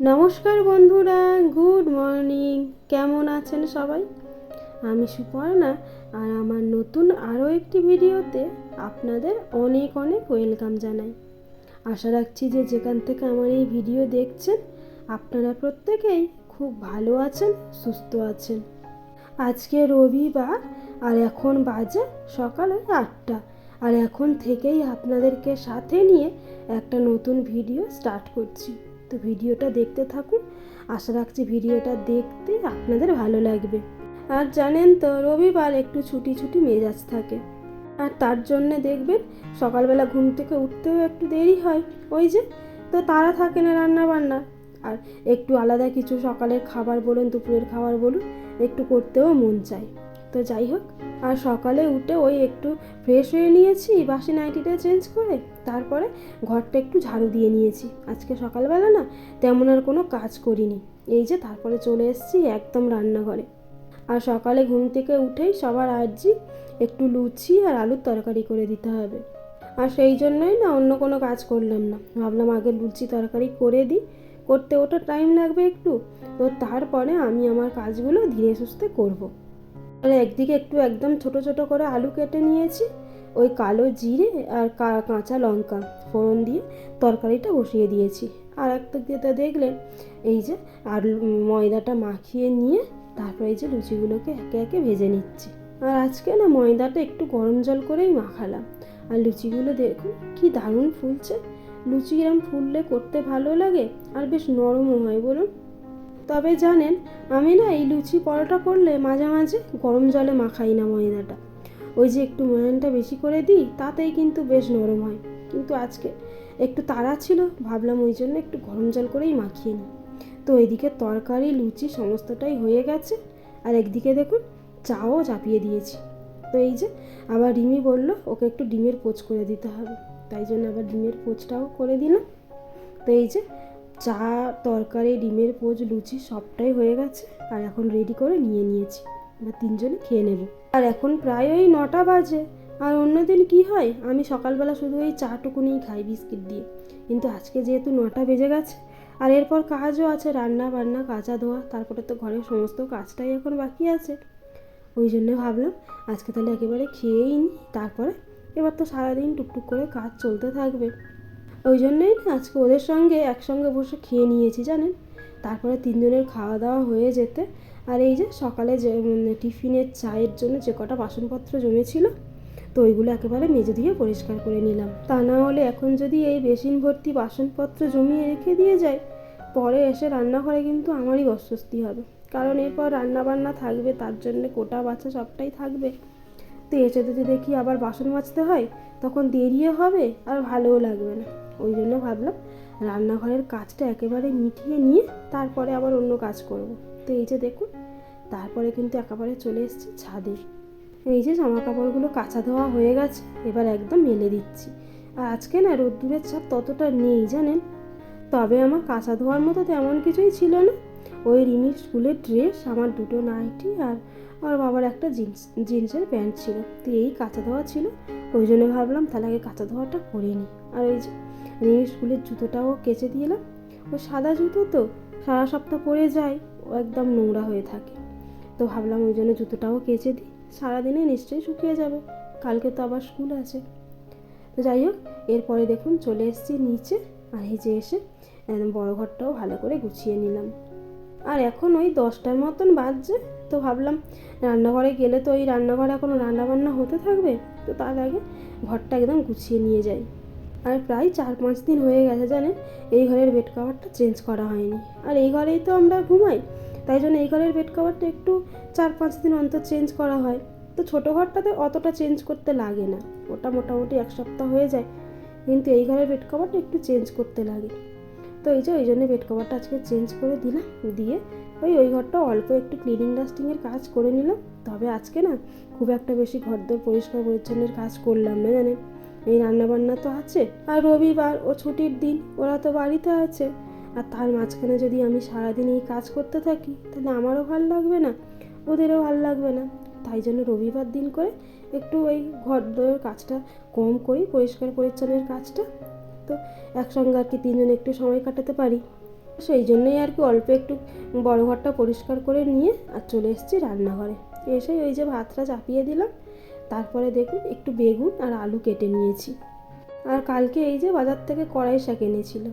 নমস্কার বন্ধুরা, good morning. কেমন আছেন সবাই? আমি সুপর্ণা, আর আমার নতুন আরও একটি ভিডিওতে আপনাদের অনেক অনেক ওয়েলকাম জানাই। আশা রাখছি যে যেখান থেকে আমার এই ভিডিও দেখছেন, আপনারা প্রত্যেকেই খুব ভালো আছেন, সুস্থ আছেন। আজকে রবিবার, আর এখন বাজে সকালে আটটা। আর এখন থেকেই আপনাদেরকে সাথে নিয়ে একটা নতুন ভিডিও স্টার্ট করছি। তো ভিডিওটা দেখতে থাকুন। আশা রাখছি ভিডিওটা দেখতে আপনাদের ভালো লাগবে। আর জানেন তো, রবিবার একটু ছুটি ছুটি মেজাজ থাকে। আর তার জন্যে দেখবেন, সকালবেলা ঘুম থেকে উঠতেও একটু দেরি হয়। ওই যে, তো তারা থাকে না রান্না বান্না আর একটু আলাদা কিছু সকালের খাবার বলুন, দুপুরের খাবার বলুন, একটু করতেও মন চায়। তো যাই হোক, আর সকালে উঠে ওই একটু ফ্রেশ হয়ে নিয়েছি, বাসি নাইটিটা চেঞ্জ করে, তারপরে ঘরটা একটু ঝাড়ু দিয়ে নিয়েছি। আজকে সকালবেলা না তেমন আর কোনো কাজ করিনি। এই যে তারপরে চলে এসেছি একদম রান্নাঘরে। আর সকালে ঘুম থেকে উঠেই সবার আর্জি, একটু লুচি আর আলুর তরকারি করে দিতে হবে। আর সেই জন্যই না অন্য কোনো কাজ করলাম না। ভাবলাম আগে লুচি তরকারি করে দিই, করতে ওটা টাইম লাগবে একটু, তো তারপরে আমি আমার কাজগুলো ধীরে সুস্থে করব। তাহলে একদিকে একটু একদম ছোট ছোট করে আলু কেটে নিয়েছি, ওই কালো জিরে আর কাঁচা লঙ্কা ফোড়ন দিয়ে তরকারিটা বসিয়ে দিয়েছি। আর একটা যেটা দেখলেন, এই যে আর ময়দাটা মাখিয়ে নিয়ে তারপরে এই যে লুচিগুলোকে একে একে ভেজে নিচ্ছি। আর আজকে না ময়দাটা একটু গরম জল করেই মাখালাম। আর লুচিগুলো দেখুন কি দারুণ ফুলছে। লুচি এরম ফুললে করতে ভালো লাগে আর বেশ নরমও হয় বলুন। তবে জানেন, আমি না এই লুচি পরোটা করলে মাঝে মাঝে গরম জলে মাখাই না ময়দাটা। ওই যে একটু ময়ানটা বেশি করে দিই, তাতেই কিন্তু বেশ নরম হয়। কিন্তু আজকে একটু তাড়া ছিল, ভাবলাম ওই জন্য একটু গরম জল করেই মাখিয়ে নিই। তো এদিকে তরকারি, লুচি সমস্তটাই হয়ে গেছে। আর একদিকে দেখুন, চাও চাপিয়ে দিয়েছি। তো এই যে আবার রিমি বলল, ওকে একটু ডিমের পোচ করে দিতে হবে। তাই জন্য আবার ডিমের পোচটাও করে দিলাম। তো এই যে চা, তরকারি, ডিমের পোচ লুচি সবটাই হয়ে গেছে। আর এখন রেডি করে নিয়ে নিয়েছি। এবার তিনজনে খেয়ে নেব। আর এখন প্রায় ওই নটা বাজে। আর অন্যদিন কি হয়? আমি সকালবেলা শুধু ওই চাটুকুনিই খাই বিস্কিট দিয়ে। কিন্তু আজকে যেহেতু নটা বেজে গেছে, আর এরপর কাজও আছে রান্না বান্না কাঁচা ধোয়া তারপরে তো ঘরের সমস্ত কাজটাই এখন বাকি আছে। ওই জন্য ভাবলাম, আজকে তাহলে একেবারে খেয়েই নিই তারপরে এবার তো সারাদিন টুকটুক করে কাজ চলতে থাকবে। ওই জন্যই না আজকে ওদের সঙ্গে একসঙ্গে বসে খেয়ে নিয়েছি, জানেন? তারপরে তিনজনের খাওয়া দাওয়া হয়ে যেতে। আর এই যে সকালে যে টিফিনের চায়ের জন্য যে কটা বাসনপত্র জমেছিল, তো ওইগুলো একেবারে মেজে দিয়ে পরিষ্কার করে নিলাম। তা না হলে এখন যদি এই বেসিন ভর্তি বাসনপত্র জমিয়ে রেখে দিয়ে যায় পরে এসে রান্নাঘরে কিন্তু আমারই অস্বস্তি হবে। কারণ এরপর রান্না বান্না থাকবে, তার জন্য কোটা বাছা সবটাই থাকবে। তো এসে যদি দেখি আবার বাসন মাজতে হয়, তখন দেরিও হবে আর ভালোও লাগবে না। ওই জন্য ভাবলাম রান্নাঘরের কাজটা একেবারে মিটিয়ে নিয়ে তারপরে আবার অন্য কাজ করব। তো এই যে দেখুন, তারপরে কিন্তু একেবারে চলে এসেছি ছাদে। এই যে জামা কাপড়গুলো কাঁচা ধোয়া হয়ে গেছে, এবার একদম মেলে দিচ্ছি। আর আজকে না রোদ্দুরের ছাপ ততটা নেই জানেন, তবে আমার কাঁচা ধোয়ার মতো তেমন কিছুই ছিল না। ওই রিমির স্কুলের ড্রেস, আমার দুটো নাইটি আর আমার বাবার একটা জিন্স, জিন্সের প্যান্ট ছিল। তো এই কাঁচা ধোয়া ছিল, ওই জন্য ভাবলাম তাহলে আগে কাঁচা ধোয়াটা করে নিই। আর ওই যে রিমির স্কুলের জুতোটাও কেচে দিলাম ও সাদা জুতো তো, সারা সপ্তাহ পরে যায়, ও একদম নোংরা হয়ে থাকে। তো ভাবলাম ওই জন্য জুতোটাও কেচে দিই, সারাদিনে নিশ্চয়ই শুকিয়ে যাবে, কালকে তো আবার স্কুল আছে। তো যাই হোক, এরপরে দেখুন চলে এসেছি নিচে, আর যে এসে বড় ঘরটাও ভালো করে গুছিয়ে নিলাম। আর এখন ওই দশটার মতন বাজছে, তো ভাবলাম রান্নাঘরে গেলে তো ওই রান্নাঘরে এখনও রান্নাবান্না হতে থাকবে, তো তার আগে ঘরটা একদম গুছিয়ে নিয়ে যাই। আর প্রায় চার পাঁচ দিন হয়ে গেছে জানেন, এই ঘরের বেড কভারটা চেঞ্জ করা হয়নি। আর এই ঘরেই তো আমরা ঘুমাই, তাই জন্য এই ঘরের বেড কভারটা একটু চার পাঁচ দিন অন্তর চেঞ্জ করা হয়। তো ছোটো ঘরটাতে অতটা চেঞ্জ করতে লাগে না, ওটা মোটামুটি এক সপ্তাহ হয়ে যায়, কিন্তু এই ঘরের বেড কভারটা একটু চেঞ্জ করতে লাগে। তো এই যে, ওই জন্য বেড কভারটা আজকে চেঞ্জ করে দিলাম, দিয়ে ওই ওই ঘরটা অল্প একটু ক্লিনিং ডাস্টিংয়ের কাজ করে নিলাম। তবে আজকে না, খুব একটা বেশি ঘরদোর পরিষ্কার পরিচ্ছন্নের কাজ করলাম না জানেন। এই রান্নাবান্না তো আছে, আর রবিবার ও ছুটির দিন ওরা তো বাড়িতে আছে। আর তার মাঝখানে যদি আমি সারাদিন এই কাজ করতে থাকি, তাহলে আমারও ভালো লাগবে না, ওদেরও ভালো লাগবে না। তাই জন্য রবিবার দিন করে একটু ওই ঘর দোরের কাজটা কম করি, পরিষ্কার পরিচ্ছন্নের কাজটা। তো একসঙ্গে আর কি তিনজন একটু সময় কাটাতে পারি। সেই জন্যই আর কি অল্প একটু বড় ঘরটা পরিষ্কার করে নিয়ে আর চলে এসেছি রান্নাঘরে। এসে ওই যে ভাতটা চাপিয়ে দিলাম। তারপরে দেখুন একটু বেগুন আর আলু কেটে নিয়েছি। আর কালকে এই যে বাজার থেকে কড়াই শাক এনেছিল।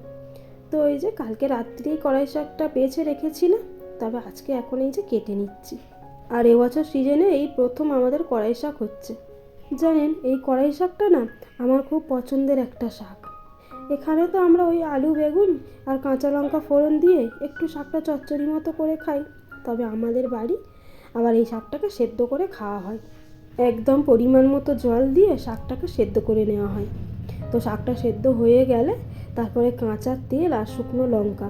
তো এই যে কালকে রাত্রেই কড়াই শাকটা বেছে রেখেছিলাম, তবে আজকে এখন এই যে কেটে নিচ্ছি। আর এবছর সিজনে এই প্রথম আমাদের কড়াই শাক হচ্ছে। জানেন, এই কড়াই শাকটা না আমার খুব পছন্দের একটা শাক। এখানে তো আমরা ওই আলু, বেগুন আর কাঁচা লঙ্কা ফোড়ন দিয়ে একটু শাকটা চচ্চড়ি মতো করে খাই। তবে আমাদের বাড়ি আবার এই শাকটাকে সেদ্ধ করে খাওয়া হয়। একদম পরিমাণ মতো জল দিয়ে শাকটাকে সেদ্ধ করে নেওয়া হয়। তো শাকটা সেদ্ধ হয়ে গেলে তারপরে কাঁচা তেল আর শুকনো লঙ্কা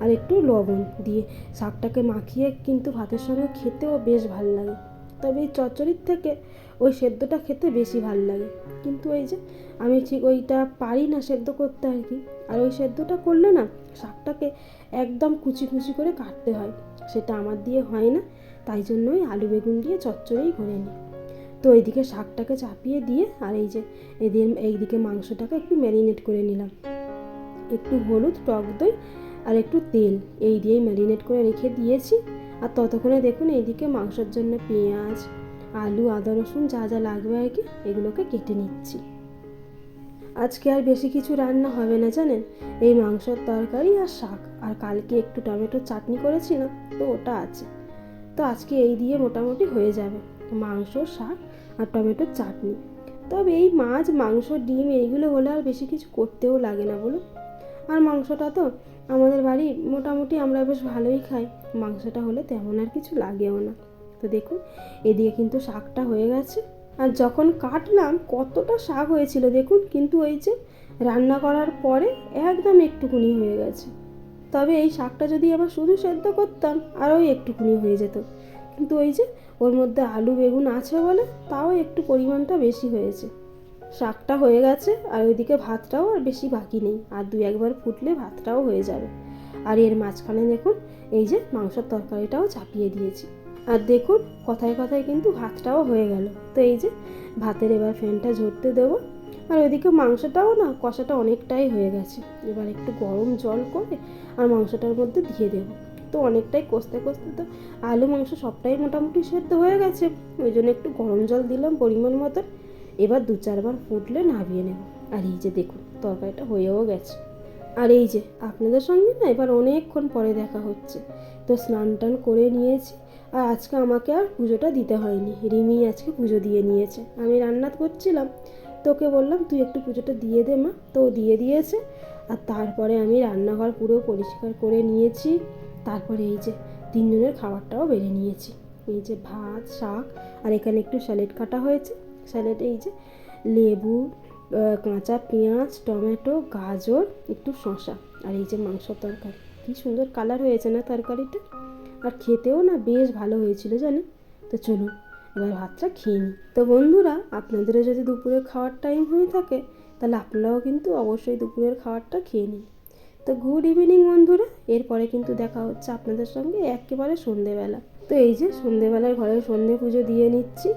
আর একটু লবণ দিয়ে শাকটাকে মাখিয়ে কিন্তু ভাতের সঙ্গে খেতেও বেশ ভালো লাগে। তবে এই চচ্চড়ির থেকে ওই সেদ্ধটা খেতে বেশি ভালো লাগে। কিন্তু ওই যে আমি ঠিক ওইটা পারি না সেদ্ধ করতে আর কি। আর ওই সেদ্ধটা করলে না শাকটাকে একদম কুচি কুচি করে কাটতে হয়। সেটা আমার দিয়ে হয় না। তাই জন্যই আলু বেগুন দিয়ে চচ্চড়িই করে নিই। তো এইদিকে শাকটাকে চাপিয়ে দিয়ে আর এই যে এদের এইদিকে মাংসটাকে একটু ম্যারিনেট করে নিলাম। একটু হলুদ, টক দই আর একটু তেল এই দিয়েই ম্যারিনেট করে রেখে দিয়েছি। আর ততক্ষণে দেখুন এইদিকে মাংসের জন্য পেঁয়াজ, আলু, আদা, রসুন যা যা লাগবে আর কি, এগুলোকে কেটে নিচ্ছি। আজকে আর বেশি কিছু রান্না হবে না জানেন? এই মাংসর তরকারি আর শাক। আর কালকে একটু টমেটোর চাটনি করেছিলাম, তো ওটা আছে। তো আজকে এই দিয়ে মোটামুটি হয়ে যাবে। মাংস, শাক আর টমেটোর চাটনি। তবে এই মাছ, মাংস, ডিম, এইগুলো হলে আর বেশি কিছু করতেও লাগে না বলুন। আর মাংসটা তো আমাদের বাড়ি মোটামুটি আমরা বেশ ভালোই খাই, মাংসটা হলে তেমন আর কিছু লাগেও না। তো দেখুন, এদিকে কিন্তু শাকটা হয়ে গেছে। আর যখন কাটলাম, কতটা শাক হয়েছিল দেখুন, কিন্তু ওই যে রান্না করার পরে একদম একটুকুনি হয়ে গেছে। তবে এই শাকটা যদি আবার শুধু সেদ্ধ করতাম, আরও একটুকুনি হয়ে যেত। কিন্তু ওই যে ওর মধ্যে আলু, বেগুন আছে বলে তাও একটু পরিমাণটা বেশি হয়েছে। শাকটা হয়ে গেছে আর ওইদিকে ভাতটাও আর বেশি বাকি নেই। আর দুই একবার ফুটলে ভাতটাও হয়ে যাবে। আর এর মাঝখানে দেখুন, এই যে মাংসের তরকারিটাও চাপিয়ে দিয়েছি। আর দেখুন, কথায় কথায় কিন্তু ভাতটাও হয়ে গেল। তো এই যে ভাতের এবার ফ্যানটা ঝরতে দেবো। আর ওইদিকে মাংসটাও না কষাটা অনেকটাই হয়ে গেছে। এবার একটু গরম জল করে আর মাংসটার মধ্যে দিয়ে দেবো। তো অনেকটাই কষতে কষতে তো আলু, মাংস সবটাই মোটামুটি সেদ্ধ হয়ে গেছে। ওই জন্য একটু গরম জল দিলাম পরিমাণ মতো এবার দু চারবার ফুটলে নামিয়ে নেব। আর এই যে দেখুন, তরকারিটা হয়েও গেছে। আর এই যে আপনাদের সঙ্গে না এবার অনেকক্ষণ পরে দেখা হচ্ছে। তো স্নান টান করে নিয়েছি। আর আজকে আমাকে আর পুজোটা দিতে হয়নি। রিমি আজকে পুজো দিয়ে নিয়েছে। আমি রান্না করছিলাম। তোকে বললাম, তুই একটু পুজোটা দিয়ে দে মা। তো দিয়ে দিয়েছে। আর তারপরে আমি রান্নাঘর পুরো পরিষ্কার করে নিয়েছি। তারপরে এই যে তিনজনের খাবারটাও বেড়ে নিয়েছি। এই যে ভাত, শাক আর এখানে একটু স্যালেড কাটা হয়েছে। স্যালেড এই যে লেবু কাঁচা পেঁয়াজ, টমেটো, গাজর, একটু শশা আর এই যে মাংস তরকারি। কী সুন্দর কালার হয়েছে না তরকারিটা? আর খেতেও না বেশ ভালো হয়েছিল জানেন? তো চলুন এবার ভাতটা খেয়ে নিই। তো বন্ধুরা, আপনাদেরও যদি দুপুরের খাওয়ার টাইম হয়ে থাকে, তাহলে আপনারাও কিন্তু অবশ্যই দুপুরের খাবারটা খেয়ে নিন। তো গুড ইভিনিং বন্ধুরা। এরপরে কিন্তু দেখা হচ্ছে আপনাদের সঙ্গে একেবারে সন্ধেবেলা। তো এই যে সন্ধেবেলার ঘরে সন্ধে পুজো দিয়ে নিচ্ছি।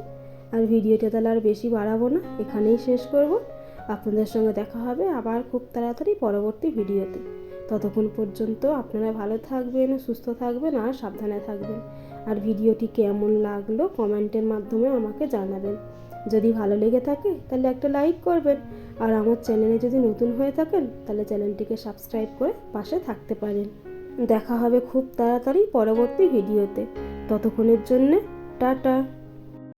আর ভিডিওটা তাহলে আর বেশি বাড়াবো না, এখানেই শেষ করব। আপনাদের সঙ্গে দেখা হবে আবার খুব তাড়াতাড়ি পরবর্তী ভিডিওতে। ততক্ষণ পর্যন্ত আপনারা ভালো থাকবেন, সুস্থ থাকবেন আর সাবধানে থাকবেন। আর ভিডিওটি কেমন লাগল কমেন্টের মাধ্যমে আমাকে জানাবেন। যদি ভালো লেগে থাকে, তাহলে একটা লাইক করবেন। আর আমার চ্যানেলে যদি নতুন হয়ে থাকেন, তাহলে চ্যানেলটিকে সাবস্ক্রাইব করে পাশে থাকতে পারেন। দেখা হবে খুব তাড়াতাড়ি পরবর্তী ভিডিওতে ততক্ষণের জন্যে, টাটা।